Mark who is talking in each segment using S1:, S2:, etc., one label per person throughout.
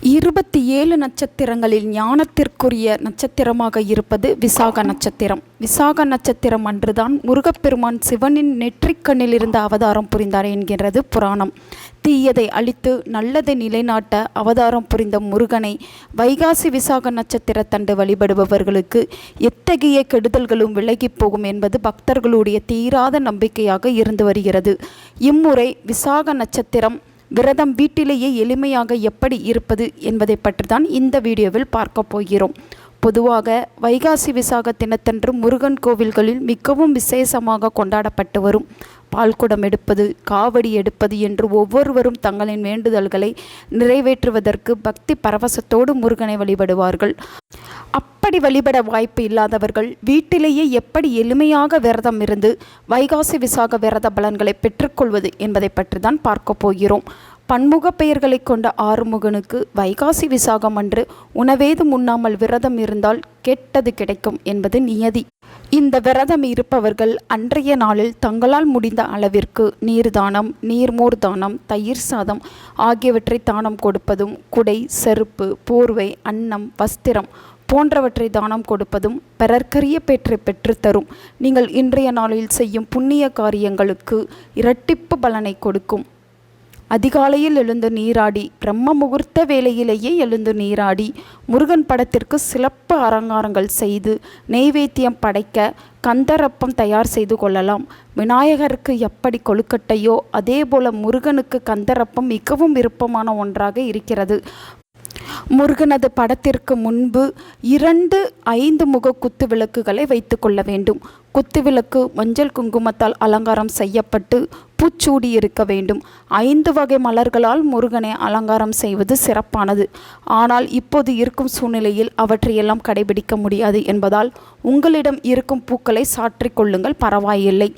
S1: இருபத்தி ஏழு நட்சத்திரங்களில் ஞானத்திற்குரிய நட்சத்திரமாக இருப்பது விசாக நட்சத்திரம். விசாக நட்சத்திரம் அன்றுதான் முருகப்பெருமான் சிவனின் நெற்றிக்கண்ணிலிருந்து அவதாரம் புரிந்தார் என்கிறது புராணம். தீயதை அழித்து நல்லதை நிலைநாட்ட அவதாரம் புரிந்த முருகனை வைகாசி விசாக நட்சத்திரத்தண்டு வழிபடுபவர்களுக்கு எத்தகைய கெடுதல்களும் விலகிப் போகும் என்பது பக்தர்களுடைய தீராத நம்பிக்கையாக இருந்து வருகிறது. இம்முறை விசாக நட்சத்திரம் விரதம் வீட்டிலேயே எளிமையாக எப்படி இருப்பது என்பதை பற்றி தான் இந்த வீடியோவில் பார்க்க போகிறோம். பொதுவாக வைகாசி விசாக தினத்தன்று முருகன் கோவில்களில் மிகவும் விசேஷமாக கொண்டாடப்பட்டு வரும். பால்குடம் எடுப்பது காவடி எடுப்பது என்று ஒவ்வொருவரும் தங்களின் வேண்டுதல்களை நிறைவேற்றுவதற்கு பக்தி பரவசத்தோடு முருகனை வழிபடுவார்கள். அப்படி வழிபட வாய்ப்பு இல்லாதவர்கள் வீட்டிலேயே எப்படி எளிமையாக விரதம் இருந்து வைகாசி விசாக விரத பலன்களை பெற்றுக்கொள்வது என்பதை பற்றி தான் பார்க்க போகிறோம். பன்முக பெயர்களை கொண்ட ஆறுமுகனுக்கு வைகாசி விசாகம் அன்று உணவேதும் உண்ணாமல் விரதம் இருந்தால் கெட்டது கிடைக்கும் என்பது நியதி. இந்த விரதம் இருப்பவர்கள் அன்றைய நாளில் தங்களால் முடிந்த அளவிற்கு நீர் தானம் நீர்மோர் தானம் தயிர் சாதம் ஆகியவற்றை தானம் கொடுப்பதும் குடை செருப்பு போர்வை அன்னம் வஸ்திரம் போன்றவற்றை தானம் கொடுப்பதும் பிறர்க்கரிய பெற்றை பெற்றுத்தரும் நீங்கள் இன்றைய நாளில் செய்யும் புண்ணிய காரியங்களுக்கு இரட்டிப்பு பலனை கொடுக்கும். அதிகாலையில் எழுந்து நீராடி பிரம்ம முகூர்த்த வேளையிலேயே எழுந்து நீராடி முருகன் படத்திற்கு சிறப்பு அலங்காரங்கள் செய்து நெய்வேத்தியம் படைக்க கந்தரப்பம் தயார் செய்து கொள்ளலாம். விநாயகருக்கு எப்படி கொழுக்கட்டையோ அதே போல முருகனுக்கு கந்தரப்பம் மிகவும் விருப்பமான ஒன்றாக இருக்கிறது. முருகனது படத்திற்கு முன்பு இரண்டு ஐந்து முக குத்து விளக்குகளை வைத்து கொள்ள வேண்டும். குத்து விளக்கு மஞ்சள் குங்குமத்தால் அலங்காரம் செய்யப்பட்டு பூச்சூடி இருக்க வேண்டும். ஐந்து வகை மலர்களால் முருகனை அலங்காரம் செய்வது சிறப்பானது. ஆனால் இப்போது இருக்கும் சூழ்நிலையில் அவற்றையெல்லாம் கடைபிடிக்க முடியாது என்பதால் உங்களிடம் இருக்கும் பூக்களை சாற்றிக் கொள்ளுங்கள் பரவாயில்லை.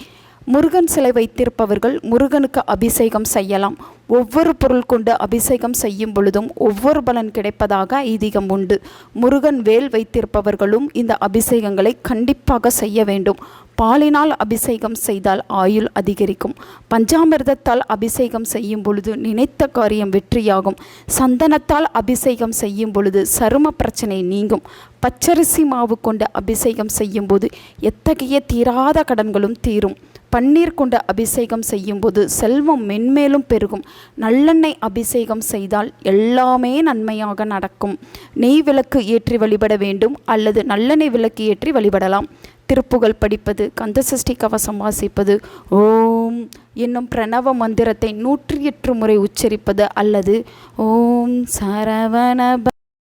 S1: முருகன் சிலை வைத்திருப்பவர்கள் முருகனுக்கு அபிஷேகம் செய்யலாம். ஒவ்வொரு பொருள் கொண்டு அபிஷேகம் செய்யும் பொழுதும் ஒவ்வொரு பலன் கிடைப்பதாக ஐதீகம் உண்டு. முருகன் வேல் வைத்திருப்பவர்களும் இந்த அபிஷேகங்களை கண்டிப்பாக செய்ய வேண்டும். பாலினால் அபிஷேகம் செய்தால் ஆயுள் அதிகரிக்கும். பஞ்சாமிர்தத்தால் அபிஷேகம் செய்யும் பொழுது நினைத்த காரியம் வெற்றியாகும். சந்தனத்தால் அபிஷேகம் செய்யும் பொழுது சரும பிரச்சனை நீங்கும். பச்சரிசி மாவு கொண்டு அபிஷேகம் செய்யும்போது எத்தகைய தீராத கடன்களும் தீரும். பன்னீர் கொண்ட அபிஷேகம் செய்யும்போது செல்வம் மென்மேலும் பெருகும். நல்லெண்ணெய் அபிஷேகம் செய்தால் எல்லாமே நன்மையாக நடக்கும். நெய் விளக்கு ஏற்றி வழிபட வேண்டும் அல்லது நல்லெண்ணெய் விளக்கு ஏற்றி வழிபடலாம். திருப்புகழ் படிப்பது கந்தசஷ்டி கவசம் வாசிப்பது ஓம் என்னும் பிரணவ மந்திரத்தை நூற்றி எட்டு முறை உச்சரிப்பது அல்லது ஓம் சரவண